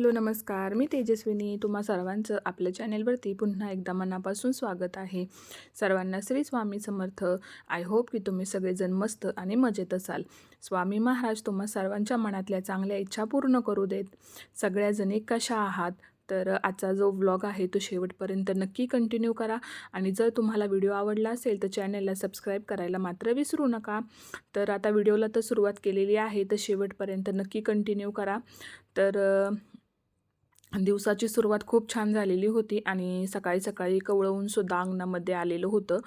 Hello नमस्कार. मी तेजस्विनी. तुम्हा सर्वांचं आपल्या चॅनेलवरती पुन्हा एकदा मनापासून स्वागत आहे. सर्वांना श्री स्वामी समर्थ. आय होप की तुम्ही सगळेजण मस्त आणि मजेत असाल. स्वामी महाराज तुम्हा सर्वांच्या मनातल्या चांगल्या इच्छा पूर्ण करू देत. सगळ्याजणी कशा आहात? तर आजचा जो व्लॉग आहे तो शेवटपर्यंत नक्की कंटिन्यू करा. आणि जर तुम्हाला व्हिडिओ आवडला असेल तर चॅनलला सबस्क्राईब करायला मात्र विसरू नका. तर आता व्हिडिओला तर सुरुवात केलेली आहे तर शेवटपर्यंत नक्की कंटिन्यू करा. तर दिवसाची सुरुवात खूप छान झालेली होती आणि सकाळी सकाळी कवळवूनसुद्धा अंगणामध्ये आलेलं होतं.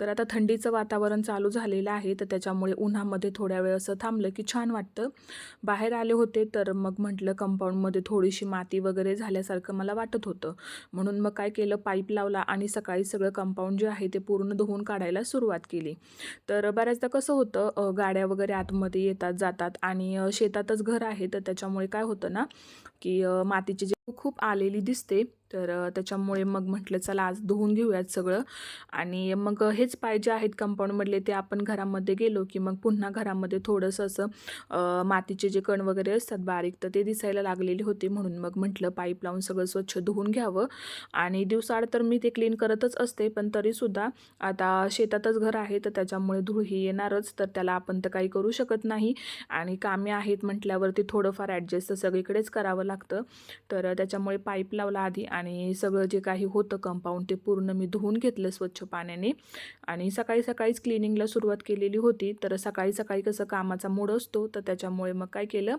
तर आता थंडीचं वातावरण चालू झालेलं आहे तर त्याच्यामुळे उन्हामध्ये थोड्या वेळ असं थांबलं की छान वाटतं. बाहेर आले होते तर मग म्हटलं कंपाऊंडमध्ये थोडीशी माती वगैरे झाल्यासारखं मला वाटत होतं. म्हणून मग काय केलं पाईप लावला आणि सकाळी सगळं कंपाऊंड जे आहे ते पूर्ण धुवून काढायला सुरुवात केली. तर बऱ्याचदा कसं होतं गाड्या वगैरे आतमध्ये येतात जातात आणि शेतातच घर आहे तर त्याच्यामुळे काय होतं ना की मातीचे जे खूप आलेली दिसते. तर त्याच्यामुळे मग म्हटलं चला आज धुवून घेऊयात सगळं. आणि मग हेच पाहिजे आहेत कंपाऊंडमधले ते आपण घरामध्ये गेलो की मग पुन्हा घरामध्ये थोडंसं असं मातीचे जे कण वगैरे असतात बारीक तर ते दिसायला लागलेले होते. म्हणून मग म्हटलं पाईप लावून सगळं स्वच्छ धुवून घ्यावं. आणि दिवसाआड तर मी ते क्लीन करतच असते पण तरीसुद्धा आता शेतातच घर आहे तर त्याच्यामुळे धूळ ही येणारच तर त्याला आपण तर काही करू शकत नाही. आणि कामे आहेत म्हटल्यावरती थोडंफार ॲडजस्ट सगळीकडेच करावं लागतं. तर त्याच्यामुळे पाईप लावला आधी आणि सगळं जे काही होतं कंपाऊंड ते पूर्ण मी धुवून घेतलं स्वच्छ पाण्याने. आणि सकाळी सकाळीच क्लिनिंगला सुरुवात केलेली होती. तर सकाळी सकाळी कसं कामाचा मूड असतो तर त्याच्यामुळे मग काय केलं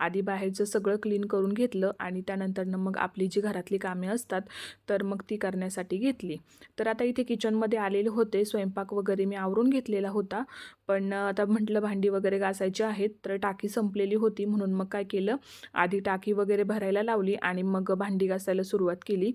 आधी बाहेरचं सगळं क्लीन करून घेतलं आणि त्यानंतरनं मग आपली जी घरातली कामे असतात तर मग ती करण्यासाठी घेतली. तर आता इथे किचनमध्ये आलेले होते. स्वयंपाक वगैरे मी आवरून घेतलेला होता. पण आता म्हटलं भांडी वगैरे घासायची आहेत तर टाकी संपलेली होती. म्हणून मग काय केलं आधी टाकी वगैरे भरायला लावली आणि मग भांडी घासायला सुरुवात केली.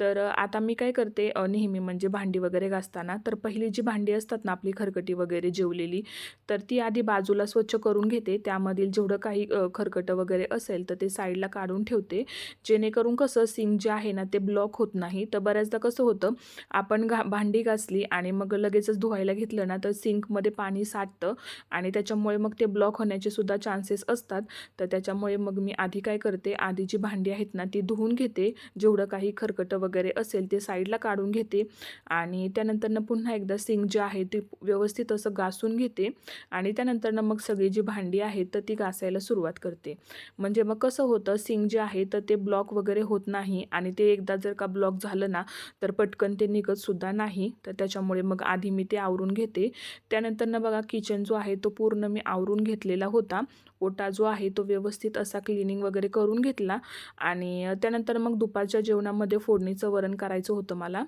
तर आता मी काय करते नेहमी म्हणजे भांडी वगैरे घासताना तर पहिली जी भांडी असतात ना आपली खरकटी वगैरे जेवलेली तर ती आधी बाजूला स्वच्छ करून घेते. त्यामधील जेवढं काही खरकटं वगैरे असेल तर ते साईडला काढून ठेवते. जेणेकरून कसं सिंक जे आहे ना ते ब्लॉक होत नाही. तर बऱ्याचदा कसं होतं आपण घा भांडी घासली आणि मग लगेचच धुवायला घेतलं ना तर सिंकमध्ये पाणी साठतं आणि त्याच्यामुळे मग ते ब्लॉक होण्याचे सुद्धा चान्सेस असतात. तर त्याच्यामुळे मग मी आधी काय करते आधी जी भांडी आहेत ना ती धुवून घेते. जेवढं काही खरकटं वगैरे असेल ते साईडला काढून घेते. आणि त्यानंतरनं पुन्हा एकदा सिंग जे आहे ती व्यवस्थित असं घासून घेते. आणि त्यानंतरनं मग सगळी जी भांडी आहेत तर ती घासायला सुरुवात करते. म्हणजे मग कसं होतं सिंग जे आहे तर ते ब्लॉक वगैरे होत नाही. आणि ते एकदा जर का ब्लॉक झालं ना तर पटकन ते निघतसुद्धा नाही. तर त्याच्यामुळे मग आधी मी ते आवरून घेते. त्यानंतरनं बघा किचन जो आहे तो पूर्ण मी आवरून घेतलेला होता. ओटा जो आहे तो व्यवस्थित असा क्लिनिंग वगैरे करून घेतला आणि त्यानंतर मग दुपारच्या जेवणामध्ये फोडणीचं वरण करायचं होतं मला.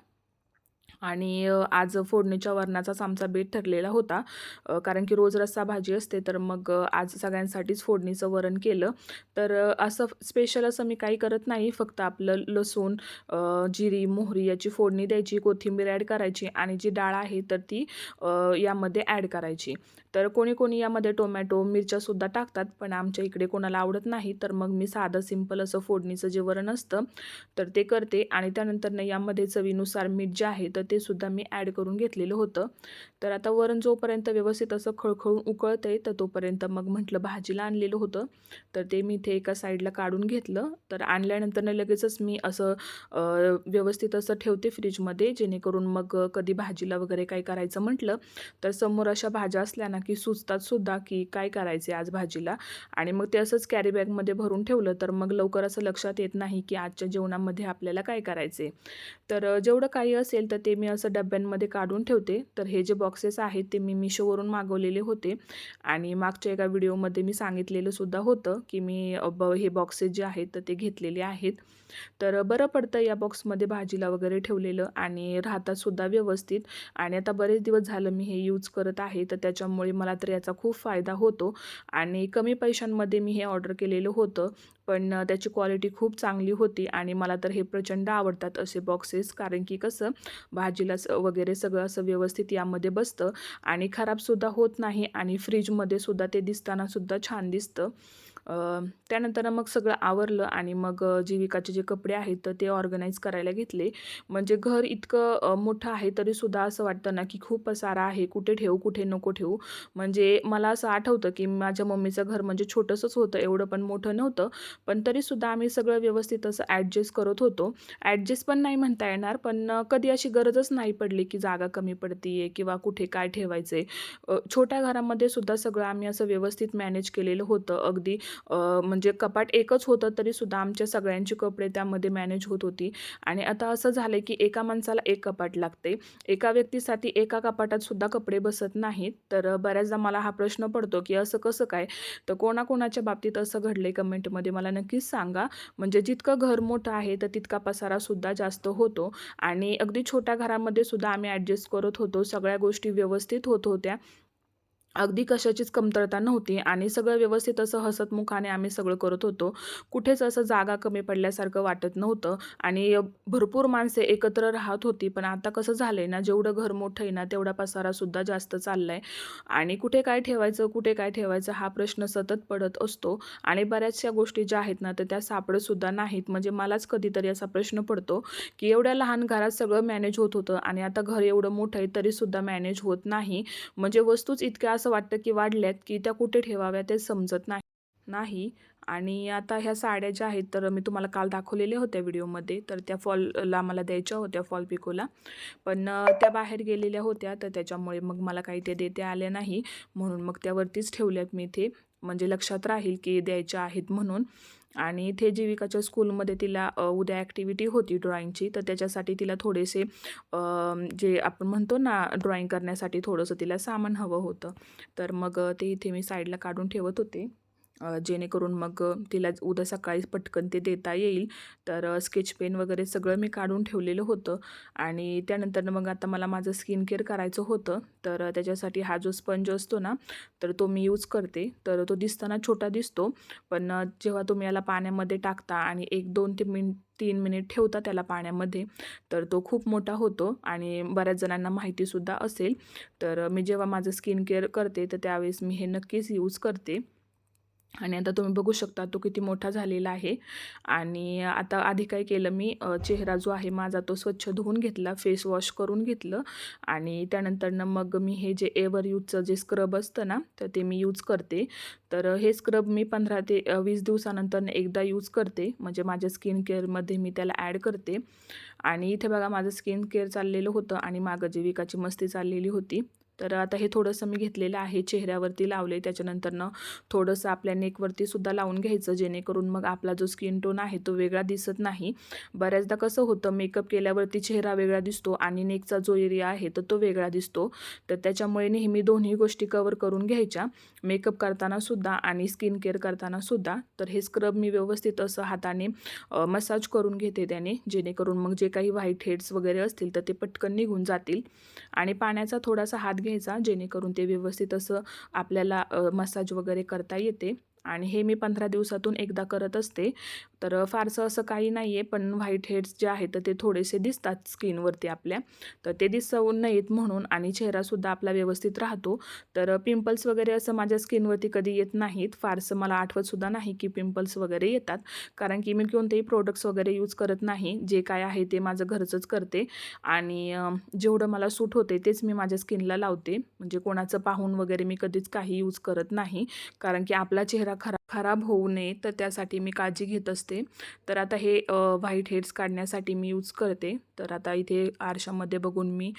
आणि आज फोडणीच्या वरणाचाच आमचा बेट ठरलेला होता. कारण की रोज रस्सा भाजी असते तर मग आज सगळ्यांसाठीच फोडणीचं वरण केलं. तर असं स्पेशल असं मी काही करत नाही. फक्त आपलं लसूण जिरी मोहरी याची फोडणी द्यायची कोथिंबीर ॲड करायची आणि जी डाळ आहे तर ती यामध्ये ॲड करायची. तर कोणी कोणी यामध्ये टोमॅटो मिरच्यासुद्धा टाकतात पण आमच्या इकडे कोणाला आवडत नाही. तर मग मी साधं सिंपल असं फोडणीचं जे वरण असतं तर ते करते. आणि त्यानंतर यामध्ये चवीनुसार मीठ जे आहे तर ते सुद्धा मी ॲड करून घेतलेलं होतं. तर आता वरण जोपर्यंत व्यवस्थित असं खळखळून उकळतं आहे तर तोपर्यंत मग म्हटलं भाजीला आणलेलं होतं. तर ते मी इथे एका साईडला काढून घेतलं. तर आणल्यानंतर लगेचच मी असं व्यवस्थित असं ठेवते फ्रीजमध्ये जेणेकरून मग कधी भाजीला वगैरे काही करायचं म्हटलं तर समोर अशा भाज्या असल्या ना की सुचतात सुद्धा की काय करायचे आज भाजीला. आणि मग ते असंच कॅरी बॅगमध्ये भरून ठेवलं तर मग लवकर असं लक्षात येत नाही की आजच्या जेवणामध्ये आपल्याला काय करायचे तर जेवढं काही असेल तर ते मी असं डब्यांमध्ये काढून ठेवते. तर हे जे बॉक्सेस आहेत ते मी मिशोवरून मागवलेले होते. आणि मागच्या एका व्हिडिओमध्ये मी सांगितलेलं सुद्धा होतं की मी ब हे बॉक्सेस जे आहेत तर ते घेतलेले आहेत. तर बरं पडतं या बॉक्समध्ये भाजीला वगैरे ठेवलेलं आणि राहतातसुद्धा व्यवस्थित. आणि आता बरेच दिवस झालं मी हे यूज करत आहे तर त्याच्यामुळे मला तर याचा खूप फायदा होतो. आणि कमी पैशांमध्ये मी हे ऑर्डर केलेलं होतं. पण त्याची क्वालिटी खूप चांगली होती आणि मला तर हे प्रचंड आवडतात असे बॉक्सेस कारण की कसं भाजीला वगैरे सगळं असं व्यवस्थित यामध्ये बसतं आणि खराबसुद्धा होत नाही आणि फ्रीजमध्ये सुद्धा ते दिसतानासुद्धा छान दिसतं. त्यानंतर मग सगळं आवरलं आणि मग जीविकाचे जे कपडे आहेत तर ते ऑर्गनाईज करायला घेतले. म्हणजे घर इतकं मोठं आहे तरीसुद्धा असं वाटतं ना की खूप सारा आहे कुठे ठेवू कुठे नको ठेवू. म्हणजे मला असं आठवतं की माझ्या मम्मीचं घर म्हणजे छोटंसंच होतं एवढं पण मोठं नव्हतं. पण तरीसुद्धा आम्ही सगळं व्यवस्थित असं ॲडजस्ट करत होतो. ॲडजस्ट पण नाही म्हणता येणार पण कधी अशी गरजच नाही पडली की जागा कमी पडतीये किंवा कुठे काय ठेवायचं आहे छोट्या घरामध्ये सुद्धा सगळं आम्ही असं व्यवस्थित मॅनेज केलेलं होतं. अगदी म्हणजे कपाट एकच होतं तरीसुद्धा आमच्या सगळ्यांची कपडे त्यामध्ये मॅनेज होत होती. आणि आता असं झालं की एका माणसाला एक कपाट लागते. एका व्यक्तीसाठी एका कपाटात सुद्धा कपडे बसत नाहीत. तर बऱ्याचदा मला हा प्रश्न पडतो की असं कसं काय? तर कोणाकोणाच्या बाबतीत असं घडले कमेंटमध्ये मला नक्कीच सांगा. म्हणजे जितकं घर मोठं आहे तर तितका पसारासुद्धा जास्त होतो. आणि अगदी छोट्या घरामध्ये सुद्धा आम्ही ॲडजस्ट करत होतो. सगळ्या गोष्टी व्यवस्थित होत होत्या. अगदी कशाचीच कमतरता नव्हती आणि सगळं व्यवस्थित असं हसतमुखाने आम्ही सगळं करत होतो. कुठेच असं जागा कमी पडल्यासारखं वाटत नव्हतं आणि भरपूर माणसे एकत्र राहत होती. पण आता कसं झालं आहे ना जेवढं घर मोठं आहे ना तेवढा पसारासुद्धा जास्त चालला आहे आणि कुठे काय ठेवायचं कुठे काय ठेवायचं हा प्रश्न सतत पडत असतो. आणि बऱ्याचशा गोष्टी ज्या आहेत ना तर त्या सापडतसुद्धा नाहीत. म्हणजे मलाच कधीतरी असा प्रश्न पडतो की एवढ्या लहान घरात सगळं मॅनेज होत होतं आणि आता घर एवढं मोठं आहे तरीसुद्धा मॅनेज होत नाही. म्हणजे वस्तूच इतक्या असं वाटतं की वाढल्यात की त्या कुठे ठेवाव्या ते समजत नाही नाही. आणि आता ह्या साड्या ज्या आहेत तर मी तुम्हाला काल दाखवलेल्या होत्या व्हिडिओमध्ये तर त्या फॉलला मला द्यायच्या होत्या फॉल पिकोला. पण त्या बाहेर गेलेल्या होत्या तर त्याच्यामुळे मग मला काही ते देते आल्या नाही. म्हणून मग त्यावरतीच ठेवल्यात मी इथे. म्हणजे लक्षात राहील की द्यायच्या आहेत म्हणून. आणि इथे जीविकाच्या स्कूलमध्ये तिला उद्या ॲक्टिव्हिटी होती ड्रॉईंगची तर त्याच्यासाठी तिला थोडेसे जे आपण म्हणतो ना ड्रॉईंग करण्यासाठी थोडंसं तिला सामान हवं होतं. तर मग ते इथे मी साईडला काढून ठेवत होते. जेणेकरून मग तिला उद्या सकाळी पटकन ते देता येईल. तर स्केच पेन वगैरे सगळं मी काढून ठेवलेलं होतं. आणि त्यानंतर मग आता मला माझं स्किन केअर करायचं होतं. तर त्याच्यासाठी हा जो स्पंज असतो ना तर तो मी यूज करते. तर तो दिसताना छोटा दिसतो. पण जेव्हा तुम्ही याला पाण्यामध्ये टाकता आणि एक दोन ते मिन तीन मिनिट ठेवता त्याला पाण्यामध्ये तर तो खूप मोठा होतो आणि बऱ्याच जणांना माहितीसुद्धा असेल. तर मी जेव्हा माझं स्किन केअर करते तर त्यावेळेस मी हे नक्कीच यूज करते. आणि आता तुम्ही बघू शकता तो किती मोठा झालेला आहे. आणि आता आधी काय केलं मी चेहरा जो आहे माझा तो स्वच्छ धुवून घेतला फेस वॉश करून घेतलं. आणि त्यानंतरनं मग मी हे जे एवर यूजचं जे स्क्रब असतं ना तर ते मी यूज करते. तर हे स्क्रब मी पंधरा ते वीस दिवसानंतर एकदा यूज करते. म्हणजे माझ्या स्किन केअरमध्ये मी त्याला ॲड करते. आणि इथे बघा माझं स्किन केअर चाललेलं होतं आणि मागं जीविकाची मस्ती चाललेली होती तर आता हे थोडंसं मी घेतलेलं आहे चेहऱ्यावरती लावले त्याच्यानंतरनं थोडंसं आपल्या नेकवरती सुद्धा लावून घ्यायचं जेणेकरून मग आपला जो स्किन टोन आहे तो वेगळा दिसत नाही. बऱ्याचदा कसं होतं मेकअप केल्यावरती चेहरा वेगळा दिसतो आणि नेकचा जो एरिया आहे तर तो वेगळा दिसतो. तर त्याच्यामुळे नेहमी दोन्ही गोष्टी कवर करून घ्यायच्या. मेकअप करताना सुद्धा आणि स्किन केअर करताना सुद्धा. तर हे स्क्रब मी व्यवस्थित असं हाताने मसाज करून घेते त्याने जेणेकरून मग जे काही व्हाईट हेड्स वगैरे असतील तर ते पटकन निघून जातील. आणि पाण्याचा थोडासा हात घे घ्यायचा जेणेकरून ते व्यवस्थित असं आपल्याला मसाज वगैरे करता येते. आणि हे मी पंधरा दिवसातून एकदा करत असते. तर फारसं असं काही नाही आहे पण व्हाईट हेड्स जे आहेत तर ते थोडेसे दिसतात स्किनवरती आपल्या. तर ते दिसवून नाहीत म्हणून आणि चेहरासुद्धा आपला व्यवस्थित राहतो. तर पिंपल्स वगैरे असं माझ्या स्किनवरती कधी येत नाहीत. फारसं मला आठवतसुद्धा नाही की पिंपल्स वगैरे येतात. कारण की मी कोणतेही प्रोडक्ट्स वगैरे यूज करत नाही. जे काय आहे ते माझं घरचंच करते. आणि जेवढं मला सूट होते तेच मी माझ्या स्किनला लावते. म्हणजे कोणाचं पाहून वगैरे मी कधीच काही यूज करत नाही. कारण की आपला चेहरा खराब खराब होऊ नये तर त्यासाठी मी काळजी घेत असते. तर आता हे व्हाईट हेड्स काढण्यासाठी मी यूज करते. तर आता इथे आरशामध्ये बघून मी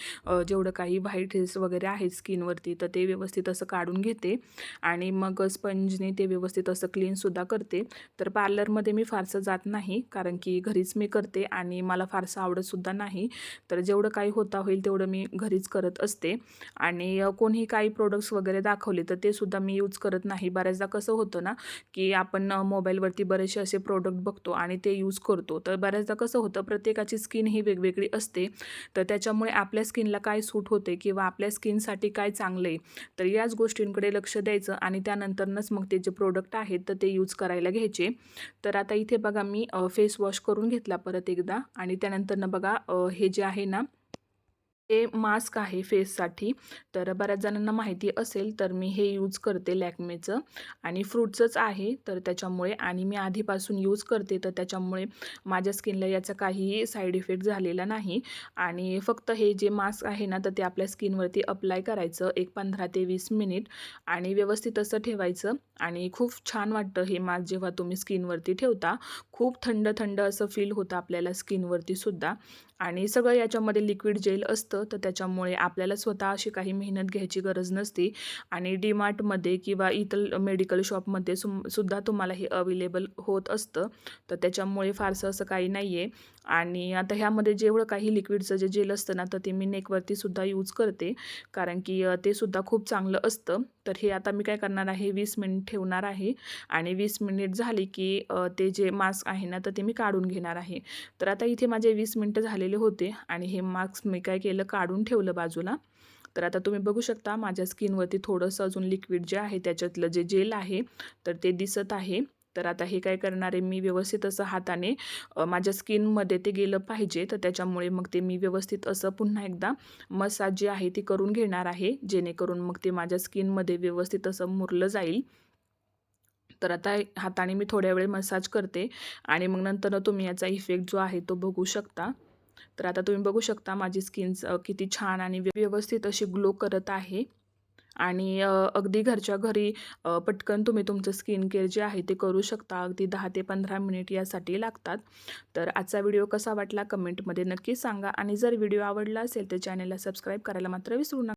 जेवढं काही व्हाईट हेड्स वगैरे आहेत स्किनवरती तर ते व्यवस्थित असं काढून घेते. आणि मग स्पंजने ते व्यवस्थित असं क्लीनसुद्धा करते. तर पार्लरमध्ये मी फारसं जात नाही कारण की घरीच मी करते आणि मला फारसं आवडतसुद्धा नाही. तर जेवढं काही होता होईल तेवढं मी घरीच करत असते. आणि कोणीही काही प्रोडक्ट्स वगैरे दाखवले तर ते सुद्धा मी यूज करत नाही. बऱ्याचदा कसं होतं ना की आपण मोबाईलवरती बरेचसे असे प्रोडक्ट बघतो आणि ते यूज करतो. तर बऱ्याचदा कसं होतं प्रत्येकाची स्किन ही वेगवेगळी असते. तर त्याच्यामुळे आपल्या स्किनला काय सूट होते किंवा आपल्या स्किनसाठी काय चांगलं आहे तर याच गोष्टींकडे लक्ष द्यायचं आणि त्यानंतरनंच मग ते जे प्रोडक्ट आहेत तर ते यूज करायला घ्यायचे. तर आता इथे बघा मी फेस वॉश करून घेतला परत एकदा आणि त्यानंतरनं बघा हे जे आहे ना हे मास्क आहे फेससाठी तर बऱ्याच जणांना माहिती असेल तर मी हे यूज करते लॅक्मेचं. आणि फ्रूटचंच आहे तर त्याच्यामुळे आणि मी आधीपासून यूज करते तर त्याच्यामुळे माझ्या स्किनला याचा काहीही साईड इफेक्ट झालेला नाही. आणि फक्त हे जे मास्क आहे ना तर ते आपल्या स्किनवरती अप्लाय करायचं एक पंधरा ते वीस मिनिट आणि व्यवस्थित असं ठेवायचं. आणि खूप छान वाटतं हे मास्क जेव्हा तुम्ही स्किनवरती ठेवता. खूप थंड थंड असं फील होतं आपल्याला स्किनवरती सुद्धा. आणि सगळं याच्यामध्ये लिक्विड जेल असतं तर त्याच्यामुळे आपल्याला स्वतः अशी काही मेहनत घ्यायची गरज नसते. आणि डीमार्टमध्ये किंवा इतर मेडिकल शॉपमध्ये सुम सुद्धा तुम्हाला हे अवेलेबल होत असतं. तर त्याच्यामुळे फारसं असं काही नाही आहे आणि आता ह्यामध्ये जेवढं काही लिक्विडचं जे जेल असतं ना तर ते मी नेकवरती सुद्धा यूज करते. कारण की ते सुद्धा खूप चांगलं असतं. तर हे आता मी काय करणार आहे वीस मिनिट ठेवणार आहे. आणि वीस मिनिट झाली की ते जे मास्क आहे ना तर ते मी काढून घेणार आहे. तर आता इथे माझे वीस मिनटं झालेले होते आणि हे मास्क मी काय केलं काढून ठेवलं बाजूला. तर आता तुम्ही बघू शकता माझ्या स्किनवरती थोडंसं अजून लिक्विड जे आहे त्याच्यातलं जे जेल आहे तर ते दिसत आहे. तर आता हे काय करणार आहे मी व्यवस्थित असं हाताने माझ्या स्किनमध्ये ते गेलं पाहिजे तर त्याच्यामुळे मग ते मी व्यवस्थित असं पुन्हा एकदा मसाज जे आहे ती करून घेणार आहे जेणेकरून मग ते माझ्या स्किनमध्ये व्यवस्थित असं मुरलं जाईल. तर आता हाताने मी थोड्या वेळ मसाज करते आणि मग नंतर तुम्ही याचा इफेक्ट जो आहे तो बघू शकता. तर आता तुम्ही बघू शकता माझी स्किन किती छान आणि व्यवस्थित अशी ग्लो करत आहे. आणि अगदी घरच्या घरी पटकन तुम्ही तुमचं स्किन केअर जे आहे ते करू शकता. अगदी दहा ते पंधरा मिनिट यासाठी लागतात. तर आजचा व्हिडिओ कसा वाटला कमेंटमध्ये नक्की सांगा. आणि जर व्हिडिओ आवडला असेल तर चॅनलला सबस्क्राईब करायला मात्र विसरू नका.